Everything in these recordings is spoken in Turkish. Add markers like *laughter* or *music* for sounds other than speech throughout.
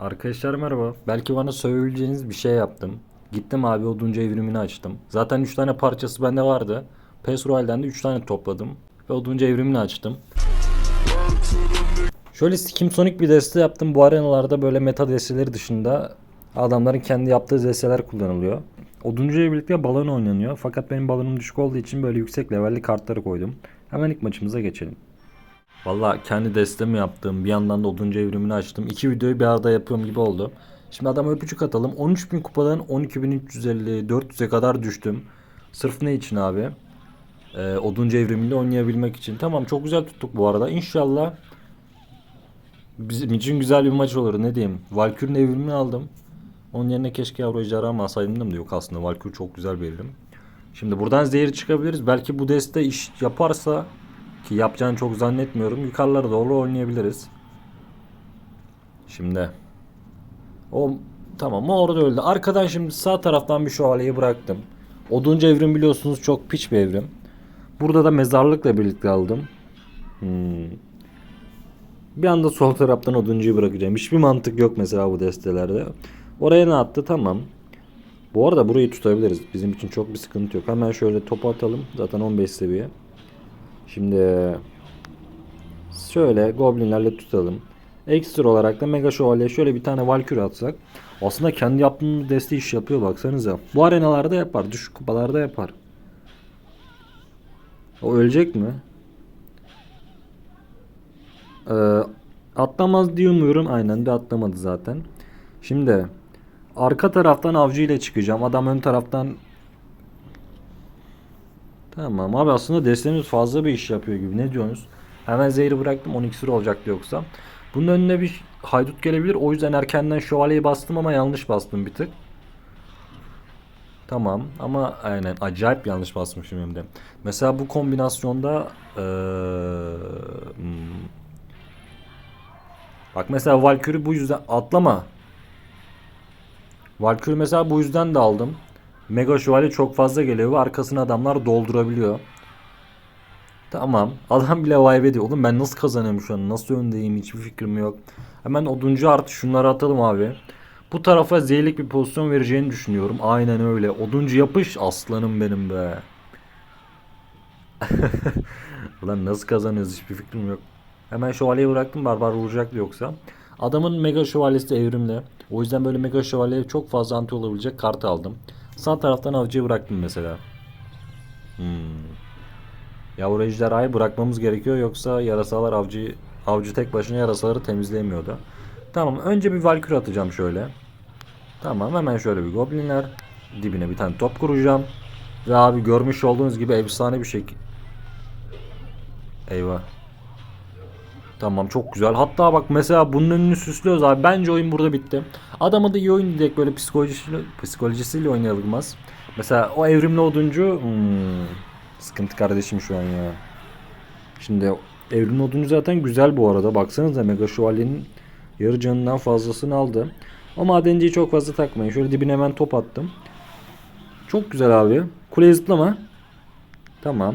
Arkadaşlar merhaba. Belki bana sövebileceğiniz bir şey yaptım. Gittim abi oduncu evrimini açtım. Zaten 3 tane parçası bende vardı. PES Royale'den de 3 tane topladım. Ve oduncu evrimini açtım. Şöyle Skim Sonic bir deste yaptım. Bu arenalarda böyle meta desteleri dışında adamların kendi yaptığı desteler kullanılıyor. Oduncu ile birlikte balon oynanıyor. Fakat benim balonum düşük olduğu için böyle yüksek levelli kartları koydum. Hemen ilk maçımıza geçelim. Valla kendi destemi yaptım. Bir yandan da oduncu evrimini açtım. İki videoyu bir arada yapıyorum gibi oldu. Şimdi adama öpücük atalım. 13.000 kupadan 12.350 400'e kadar düştüm. Sırf ne için abi? Ee, oduncu evrimiyle oynayabilmek için. Tamam çok güzel tuttuk bu arada. İnşallah bizim için güzel bir maç olur. Ne diyeyim? Valkyrie'nin evrimini aldım. Onun yerine keşke yavru ejderha alsaydım da yok aslında. Valkyrie çok güzel bir evrim. Şimdi buradan zehir çıkabiliriz. Belki bu deste iş yaparsa ki yapacağını çok zannetmiyorum. Yukarılara doğru oynayabiliriz. Şimdi. O tamam o orada öldü. Arkadan şimdi sağ taraftan bir şövalyeyi bıraktım. Oduncu evrim biliyorsunuz çok piç bir evrim. Burada da mezarlıkla birlikte aldım. Hmm. Bir anda sol taraftan oduncuyu bırakacağım. Hiçbir mantık yok mesela bu destelerde. Oraya ne attı? Tamam. Bu arada burayı tutabiliriz. Bizim için çok bir sıkıntı yok. Hemen şöyle topu atalım. Zaten 15 seviye. Şimdi şöyle goblinlerle tutalım. Ekstra olarak da Mega Şövalye şöyle bir tane Valkyrie atsak. Aslında kendi yaptığımız deste iş yapıyor baksanıza. Bu arenalarda yapar. Düşük kupalarda yapar. O ölecek mi? Ee, atlamaz diye umuyorum. Aynen de atlamadı zaten. Şimdi arka taraftan avcı ile çıkacağım. Adam ön taraftan Tamam abi aslında destemiz fazla bir iş yapıyor gibi. Ne diyorsunuz? Hemen zehri bıraktım 10 iksir olacaktı yoksa. Bunun önüne bir haydut gelebilir. O yüzden erkenden şövalyeyi bastım ama yanlış bastım bir tık. Tamam ama aynen acayip yanlış basmışım hem de. Mesela bu kombinasyonda hmm. Bak mesela Valkyrie bu yüzden atlama. Valkyrie mesela bu yüzden de aldım. Mega şövalye çok fazla geliyor ve arkasına adamlar doldurabiliyor. Tamam. Adam bile vibe ediyor. Oğlum ben nasıl kazanıyorum şu an? Nasıl öndeyim? Hiçbir fikrim yok. Hemen oduncu artı şunları atalım abi. Bu tarafa zeylik bir pozisyon vereceğini düşünüyorum. Aynen öyle. Oduncu yapış aslanım benim be. *laughs* Ulan nasıl kazanıyoruz hiçbir fikrim yok. Hemen şövalyeyi bıraktım barbar vuracaktı yoksa. Adamın mega şövalyesi evrimli. O yüzden böyle mega şövalyeye çok fazla anti olabilecek kartı aldım. Sağ taraftan avcıyı bıraktım mesela. Hmm. Yavru ejderhayı bırakmamız gerekiyor yoksa yarasalar avcı avcı tek başına yarasaları temizleyemiyordu. Tamam önce bir valkür atacağım şöyle. Tamam hemen şöyle bir goblinler dibine bir tane top kuracağım. Ve abi görmüş olduğunuz gibi efsane bir şekil. Eyvah. Tamam çok güzel. Hatta bak mesela bunun önünü süslüyoruz abi. Bence oyun burada bitti. Adamı da iyi oyun dedik böyle psikolojisiyle, psikolojisiyle oynayılmaz. Mesela o evrimli oduncu hmm, sıkıntı kardeşim şu an ya. Şimdi evrimli oduncu zaten güzel bu arada. Baksanıza Mega Şövalye'nin yarı canından fazlasını aldı. O madenciyi çok fazla takmayın. Şöyle dibine hemen top attım. Çok güzel abi. Kuleye zıplama. Tamam.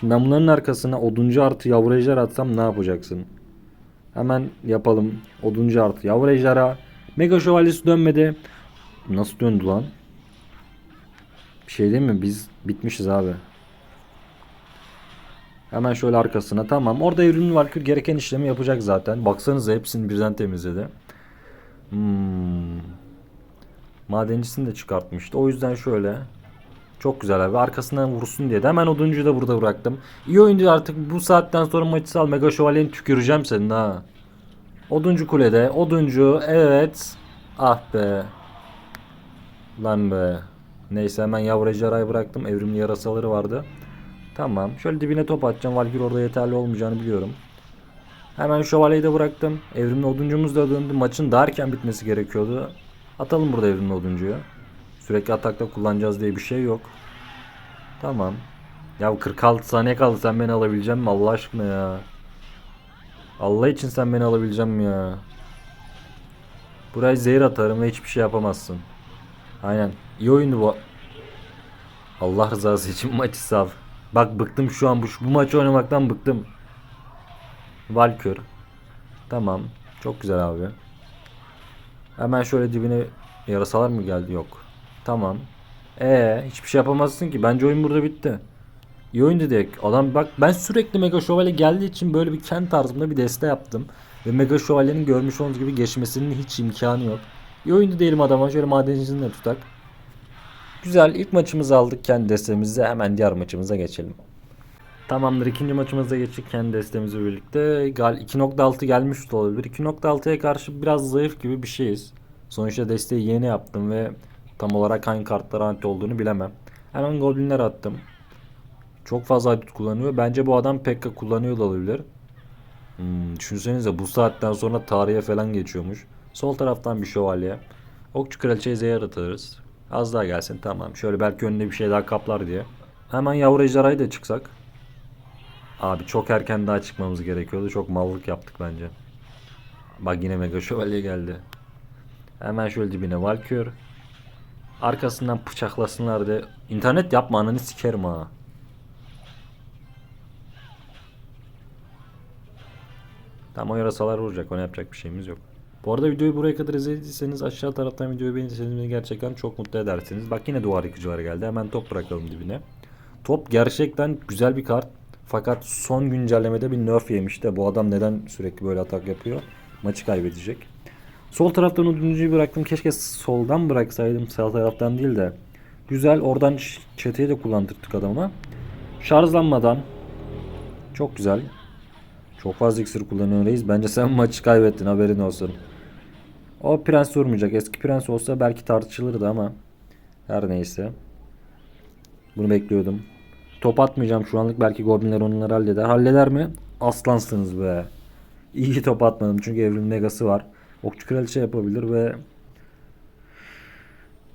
Şimdi ben bunların arkasına oduncu artı yavru ejder atsam ne yapacaksın? Hemen yapalım. Oduncu artı yavru ejderha. Mega şövalyesi dönmedi. Nasıl döndü lan? Bir şey değil mi? Biz bitmişiz abi. Hemen şöyle arkasına. Tamam. Orada evrimli valkür gereken işlemi yapacak zaten. Baksanıza hepsini birden temizledi. Hmm. Madencisini de çıkartmıştı. O yüzden şöyle. Çok güzel abi. Arkasından vursun diye de hemen oduncuyu da burada bıraktım. İyi oyuncu artık bu saatten sonra maçı sal. Mega şövalyeni tüküreceğim senin ha. Oduncu kulede. Oduncu. Evet. Ah be. Lan be. Neyse hemen yavru ejderhayı bıraktım. Evrimli yarasaları vardı. Tamam. Şöyle dibine top atacağım. Valkyrie orada yeterli olmayacağını biliyorum. Hemen şövalyeyi de bıraktım. Evrimli oduncumuz da döndü. Maçın daha erken bitmesi gerekiyordu. Atalım burada evrimli oduncuyu. Sürekli atakta kullanacağız diye bir şey yok. Tamam. Ya 46 saniye kaldı sen beni alabilecek misin Allah aşkına ya. Allah için sen beni alabilecek misin ya. Buraya zehir atarım ve hiçbir şey yapamazsın. Aynen. İyi oyundu bu. Allah rızası için maçı sav. Bak bıktım şu an bu, bu maçı oynamaktan bıktım. Valkür. Tamam. Çok güzel abi. Hemen şöyle dibine yarasalar mı geldi? Yok. Tamam. Ee, hiçbir şey yapamazsın ki. Bence oyun burada bitti. İyi oyun dedik. Adam bak ben sürekli Mega Şövalye geldiği için böyle bir kent tarzında bir deste yaptım. Ve Mega Şövalye'nin görmüş olduğunuz gibi geçmesinin hiç imkanı yok. İyi oyundu diyelim adama. Şöyle madencisini de tutak. Güzel. ilk maçımızı aldık kendi destemizde. Hemen diğer maçımıza geçelim. Tamamdır. ikinci maçımıza geçtik kendi destemizle birlikte. Gal 2.6 gelmiş de olabilir. 2.6'ya karşı biraz zayıf gibi bir şeyiz. Sonuçta desteği yeni yaptım ve tam olarak hangi kartlara anti olduğunu bilemem. Hemen goblinler attım. Çok fazla haydut kullanıyor. Bence bu adam Pekka kullanıyor da olabilir. Hmm, düşünsenize bu saatten sonra tarihe falan geçiyormuş. Sol taraftan bir şövalye. Okçu kraliçeyi zehir atarız. Az daha gelsin tamam. Şöyle belki önüne bir şey daha kaplar diye. Hemen yavru ejderhayı da çıksak. Abi çok erken daha çıkmamız gerekiyordu. Çok mallık yaptık bence. Bak yine mega şövalye geldi. Hemen şöyle dibine Valkür. Arkasından bıçaklasınlar diye. İnternet yapma ananı sikerim ha. Tam o yarasalar vuracak. Ona yapacak bir şeyimiz yok. Bu arada videoyu buraya kadar izlediyseniz aşağı taraftan videoyu beğenirseniz beni gerçekten çok mutlu edersiniz. Bak yine duvar yıkıcılar geldi. Hemen top bırakalım dibine. Top gerçekten güzel bir kart. Fakat son güncellemede bir nerf yemiş de bu adam neden sürekli böyle atak yapıyor? Maçı kaybedecek. Sol taraftan oduncuyu bıraktım. Keşke soldan bıraksaydım. Sağ taraftan değil de. Güzel. Oradan çeteyi de kullandırdık adama. Şarjlanmadan. Çok güzel. Çok fazla iksir kullanıyor reis. Bence sen *laughs* maçı kaybettin haberin olsun. O prens vurmayacak. Eski prens olsa belki tartışılırdı ama. Her neyse. Bunu bekliyordum. Top atmayacağım şu anlık. Belki goblinler onları halleder. Halleder mi? Aslansınız be. İyi top atmadım. Çünkü evrim negası var. Okçu kraliçe yapabilir ve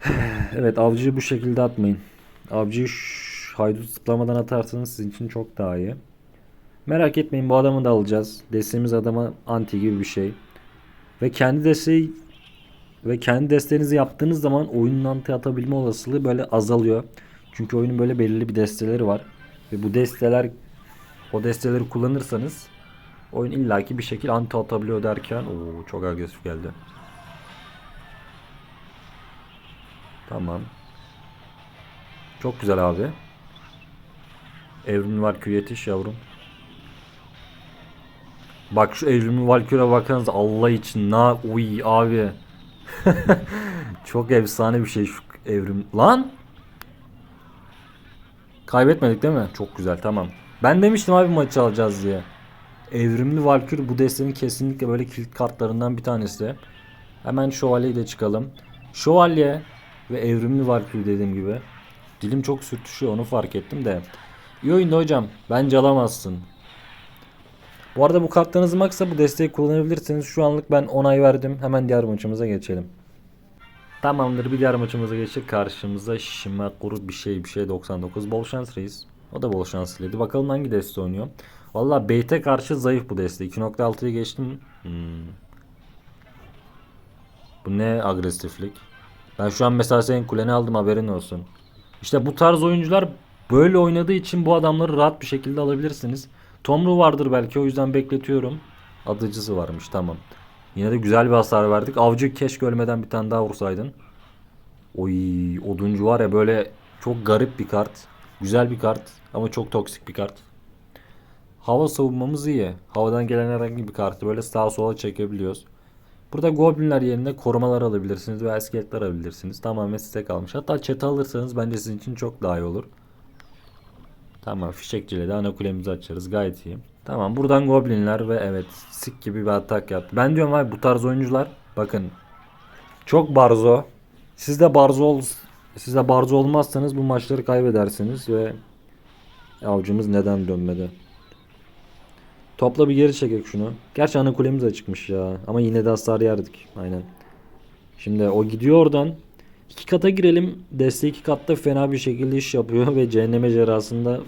*sighs* Evet avcıyı bu şekilde atmayın. Avcıyı haydut zıplamadan atarsanız sizin için çok daha iyi. Merak etmeyin bu adamı da alacağız. Desteğimiz adama anti gibi bir şey. Ve kendi desteği ve kendi desteğinizi yaptığınız zaman oyunun anti atabilme olasılığı böyle azalıyor. Çünkü oyunun böyle belirli bir desteleri var. Ve bu desteler o desteleri kullanırsanız oyun illaki bir şekil anti atabiliyor derken o çok agresif geldi. Tamam. Çok güzel abi. Evrim var yetiş yavrum. Bak şu evrimin Valkyrie'e baksanız Allah için na uy abi. *laughs* Çok efsane bir şey şu evrim. Lan! Kaybetmedik değil mi? Çok güzel tamam. Ben demiştim abi maçı alacağız diye. Evrimli Valkyrie bu destenin kesinlikle böyle kilit kartlarından bir tanesi. Hemen şövalyeyi de çıkalım. Şövalye ve evrimli Valkyrie dediğim gibi. Dilim çok sürtüşüyor onu fark ettim de. İyi oyunda hocam. Bence alamazsın. Bu arada bu kartlarınız maksa bu desteği kullanabilirsiniz. Şu anlık ben onay verdim. Hemen diğer maçımıza geçelim. Tamamdır bir diğer maçımıza geçtik. Karşımızda Shimakuru bir şey bir şey 99. Bol şans reis. O da bol şanslıydı. Bakalım hangi deste oynuyor. Valla Beyt'e karşı zayıf bu deste. 2.6'yı geçtim. Hmm. Bu ne agresiflik. Ben şu an mesela senin kuleni aldım haberin olsun. İşte bu tarz oyuncular böyle oynadığı için bu adamları rahat bir şekilde alabilirsiniz. Tomru vardır belki o yüzden bekletiyorum. Adıcısı varmış tamam. Yine de güzel bir hasar verdik. Avcı keşke ölmeden bir tane daha vursaydın. Oy oduncu var ya böyle çok garip bir kart. Güzel bir kart ama çok toksik bir kart. Hava savunmamız iyi. Havadan gelen herhangi bir kartı böyle sağa sola çekebiliyoruz. Burada goblinler yerine korumalar alabilirsiniz veya iskeletler alabilirsiniz. Tamamen size kalmış. Hatta çete alırsanız bence sizin için çok daha iyi olur. Tamam fişekçiyle de ana kulemizi açarız gayet iyi. Tamam buradan goblinler ve evet sik gibi bir atak yaptı. Ben diyorum abi bu tarz oyuncular bakın çok barzo. Siz de barzo ol siz de barzo olmazsanız bu maçları kaybedersiniz ve avcımız neden dönmedi? Topla bir geri çekek şunu. Gerçi ana kulemiz de çıkmış ya. Ama yine de hasar yerdik. Aynen. Şimdi o gidiyor oradan. İki kata girelim. Deste iki katta fena bir şekilde iş yapıyor *laughs* ve cehenneme cerrasında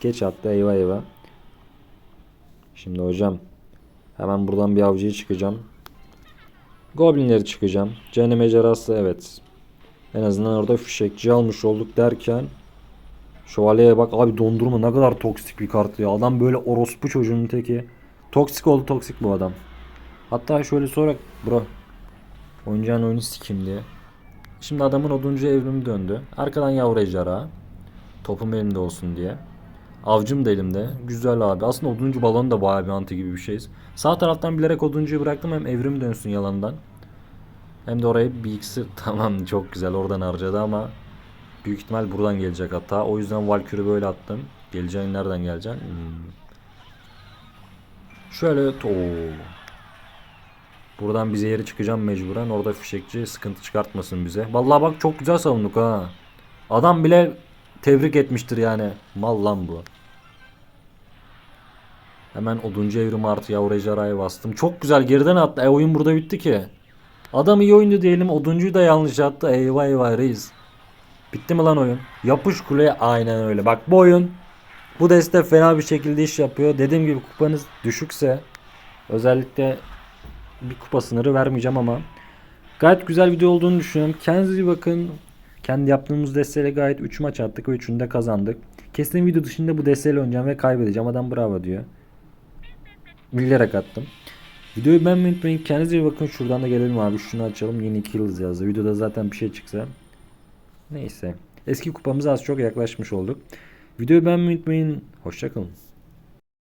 geç attı eyvah eyvah. Şimdi hocam hemen buradan bir avcıya çıkacağım. Goblinleri çıkacağım. Cehenneme cerrası evet. En azından orada fişekçi almış olduk derken Şövalyeye bak abi dondurma ne kadar toksik bir kart ya. Adam böyle orospu çocuğunun teki. Toksik oldu toksik bu adam. Hatta şöyle sorarak bro. Oyuncağın oyunu sikimdi. Şimdi adamın oduncu evrimi döndü. Arkadan yavru ejderha. Topum elimde olsun diye. Avcım da elimde. Güzel abi. Aslında oduncu balon da bayağı bir anti gibi bir şeyiz. Sağ taraftan bilerek oduncuyu bıraktım hem evrim dönsün yalandan. Hem de oraya bir iksir *laughs* tamam çok güzel oradan harcadı ama büyük ihtimal buradan gelecek hatta. O yüzden Valkyrie'i böyle attım. Geleceğin nereden geleceksin? Hmm. Şöyle Oo. Buradan bize yeri çıkacağım mecburen. Orada fişekçi sıkıntı çıkartmasın bize. Vallahi bak çok güzel savunduk ha. Adam bile tebrik etmiştir yani. Mal lan bu. Hemen oduncu evrim artı yavru ejderhaya bastım. Çok güzel geriden attı. E oyun burada bitti ki. Adam iyi oyundu diyelim. Oduncuyu da yanlış attı. Eyvah eyvah reis. Bitti mi lan oyun? Yapış kuleye aynen öyle. Bak bu oyun bu deste fena bir şekilde iş yapıyor. Dediğim gibi kupanız düşükse özellikle bir kupa sınırı vermeyeceğim ama gayet güzel video olduğunu düşünüyorum. Kendinize iyi bakın. Kendi yaptığımız desteyle gayet 3 maç attık ve 3'ünü de kazandık. Kesin video dışında bu desteyle oynayacağım ve kaybedeceğim. Adam bravo diyor. Bilerek attım. Videoyu beğenmeyi unutmayın. Kendinize iyi bakın. Şuradan da gelelim abi. Şunu açalım. Yeni 2 yıldız yazdı. Videoda zaten bir şey çıksa. Neyse. Eski kupamıza az çok yaklaşmış olduk. Videoyu beğenmeyi unutmayın. Hoşçakalın.